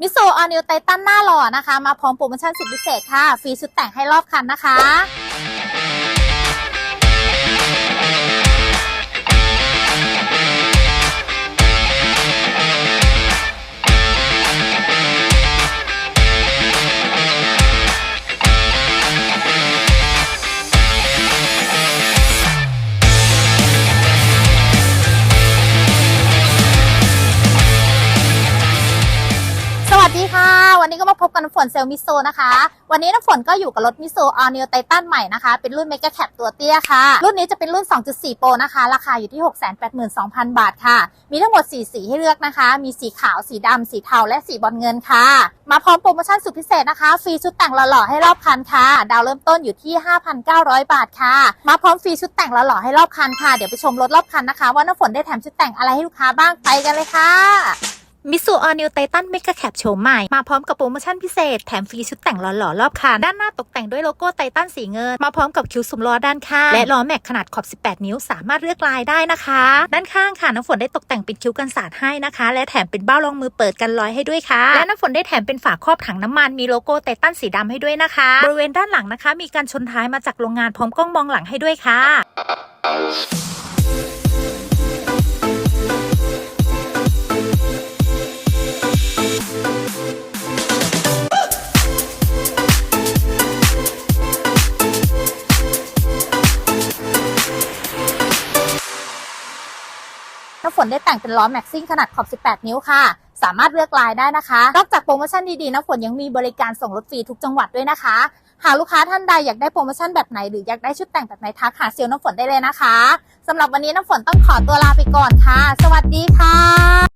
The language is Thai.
มิโซออนิวไททันหน้าหล่อนะคะ มาพร้อมโปรโมชั่นสุดพิเศษค่ะ ฟรีชุดแต่งให้รอบคันนะคะ วันนี้ก็มาพบกันน้ำฝนเซลมิโซนะคะ วันนี้น้ำฝนก็อยู่กับรถมิโซออนิวไททันใหม่นะคะ เป็นรุ่นเมกะแคปตัวเตี้ยค่ะ รุ่นนี้จะเป็นรุ่น 2.4 โปรนะคะ ราคาอยู่ที่ 682,000 บาทค่ะ มีทั้งหมด 4 สีให้เลือกนะคะ มีสีขาว สีดำ สีเทา และสีบอลเงินค่ะ มาพร้อมโปรโมชั่นสุดพิเศษนะคะ ฟรีชุดแต่งหล่อๆให้รอบคันค่ะ ดาวเริ่มต้นอยู่ที่ 5,900 บาทค่ะ มาพร้อมฟรีชุดแต่งหล่อๆให้รอบคันค่ะ เดี๋ยวไปชมรถรอบคันนะคะ ว่าน้ำฝนได้แถมชุดแต่งอะไรให้ลูกค้าบ้าง ไปกันเลยค่ะ มิสูออนิวไททันเมกะแคปโฉมใหม่ มาพร้อมกับโปรโมชั่นพิเศษ แถมฟรีชุดแต่งหล่อๆรอบคัน ด้านหน้าตกแต่งด้วยโลโก้ไททันสีเงิน มาพร้อมกับคิ้วซุ้มล้อด้านข้าง และล้อแม็กขนาดขอบ 18 นิ้ว สามารถเลือกลายได้นะคะ ด้านข้างค่ะ น้ำฝนได้ตกแต่งเป็นคิ้วกันสาดให้นะคะ และแถมเป็นเบ้ารองมือเปิดกันรอยให้ด้วยค่ะ และน้ำฝนได้แถมเป็นฝาครอบถังน้ำมันมีโลโก้ไททันสีดำให้ด้วยนะคะ บริเวณด้านหลังนะคะ มีการชนท้ายมาจากโรงงานพร้อมกล้องมองหลังให้ด้วยค่ะ น้ำฝนได้แต่งเป็นล้อแม็กซิ่งขนาดขอบ 18 นิ้วค่ะ สามารถเลือกลายได้นะคะ นอกจากโปรโมชั่นดีๆ น้ำฝนยังมีบริการส่งรถฟรีทุกจังหวัดด้วยนะคะ หากลูกค้าท่านใดอยากได้โปรโมชั่นแบบไหนหรืออยากได้ชุดแต่งแบบไหนทักหาเซลล์น้ำฝนได้เลยนะคะสำหรับวันนี้น้ำฝนต้องขอตัวลาไปก่อนค่ะ สวัสดีค่ะ